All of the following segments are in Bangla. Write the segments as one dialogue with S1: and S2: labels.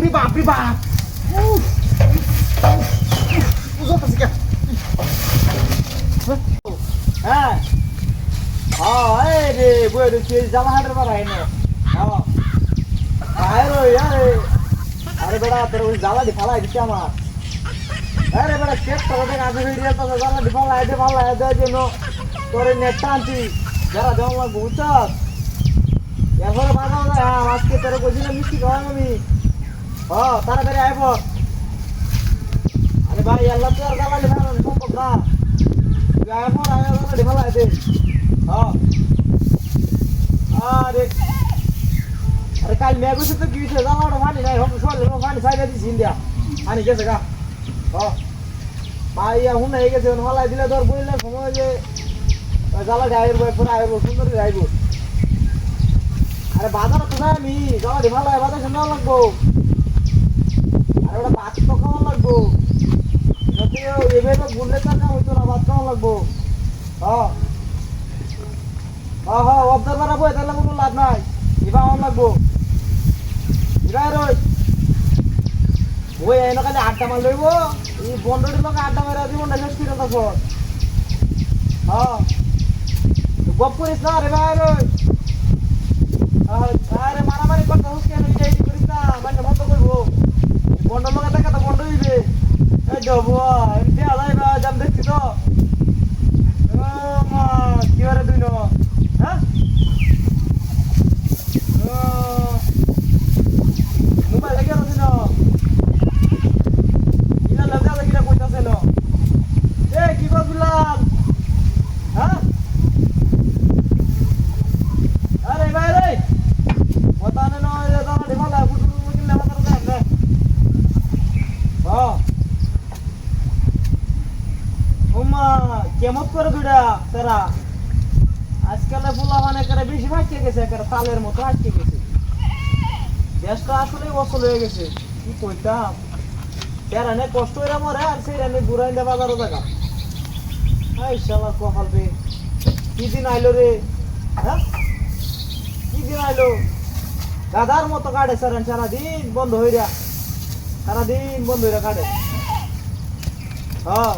S1: উরি বাপ রে বাপ। জ্বলতাছে কে? হ্যাঁ হ্যাঁ জামা হাটের হ্যাঁ আরে বেড়া, তোর জ্বালাটি ফালাই দিচ্ছে আমার। আরে বেড়া, কেক তো ওদের আগে হয়ে দিয়ে তো জ্বালাটি ফালাই দে, ফালাই দেওয়ার জন্য তোর এই নেটটা যারা দেওয়া আমার বুঝছস? এরপরে তোর আমি হ্যাঁ তাড়াতাড়ি আইব আরে ভাই, আল্লাহ তো আর জ্বালাটি ফালানো সম্ভব না। তুই আইব আয় ফালাই দে। হ্যাঁ। আরে। আরে কাল মেঘুছে তো কি হয়েছে? জামাটা পানি নাই হোক সরলে পানি সাইডে দিছি, ইন্ডিয়া। পানি গেছে গা। ও মাইয়া হুন হয়ে গেছে হলাই দিলে তোর বুঝলে সময় যে জ্বালা আইব পরে আইব সুন্দর আইব আরে বাজার তো আমি জ্বালা ভালো বাজার শোনা লাগবো। ওটা ভাত তো খাওয়া লাগবো। যদি এভাবে ঘুরলে তো কাম হইতো না ভাত খাওয়া লাগবো। হ্যাঁ। হ্যাঁ হ্যাঁ অবদার বাড়াবো তাহলে কোনো লাভ নাই। এবার আমার লাগবো। এবার রই। ওই এনে খালি আড্ডা মার লইব এই বন্ধটির লোক আড্ডা মারা দিব না শেষ করে তখন হ্যাঁ। গপ করিস না রে ভাই, রই। আরে মারামারি করতে হোস কেন এটা এটি করিস না মানে বন্ধ করব বন্ধ লোক দেখা তো বন্ধ হইবে এই যাব এমনি আলাই বা জাম দেখছি তো ও মা কি হরে দুই ন হ্যাঁ ও মোবাইল লেগে আছে ন ইলা লাগা লাগিরা কইতাছে ন এ কি করছিলাম হ্যাঁ আরে ভাই রে মতানে ন এ দাদা ঢিমালা ফুটু ফুটু না মাথা দাম না হ্যাঁ ওমা কেমত করে দুইটা তারা? আজকাল পোলা মানে করে বেশি ভাইকে গেছে, একেবারে তালের মতো আটকে গেছে। দেশটা আসলে অসল হয়ে গেছে। কি কইতাম? তেরানে কষ্ট হইরা মরে, আর সেই রানে ঘুরাই দে বাজারও দেখা। আই শালা কপাল রে। কি দিন আইলো রে? হ্যাঁ? কি দিন আইলো? গাধার মতো কাটে সারান, সারাদিন বন্ধ হইরা। সারাদিন বন্ধ হইরা কাটে। হ্যাঁ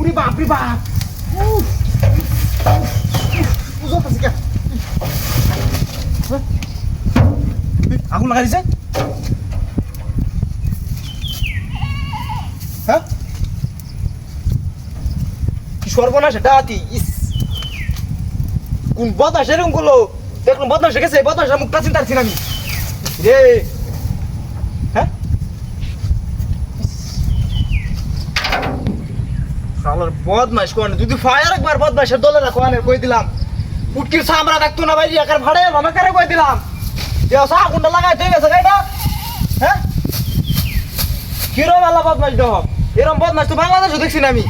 S1: উরি বাপ বাপ? আগুন লাগাই দিছে হ্যাঁ সর্বনাশ এটা কোন বদমাস এরকম করল? দেখলাম বদমাস গেছে বদমাস মুখটা চিন্তা আমি। রে। হ্যাঁ? শালার কোয়ানে কোন? যদি ফায়ার একবার বদমাসের দলে রাখো, আনে, কই দিলাম? উটকির সামরা দেখতো না ভাই একার ভাড়ে আমি কারে কই দিলাম? এ সা আগুনটা লাগাই দিয়ে গেছে গাইটা হ্যাঁ? কিরম আল্লাহ বদমাইশ দেহ? এরম বদমাইশ তো বাংলাদেশে দেখছি না আমি।